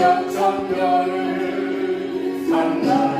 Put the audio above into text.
성벽 성벽을 삼나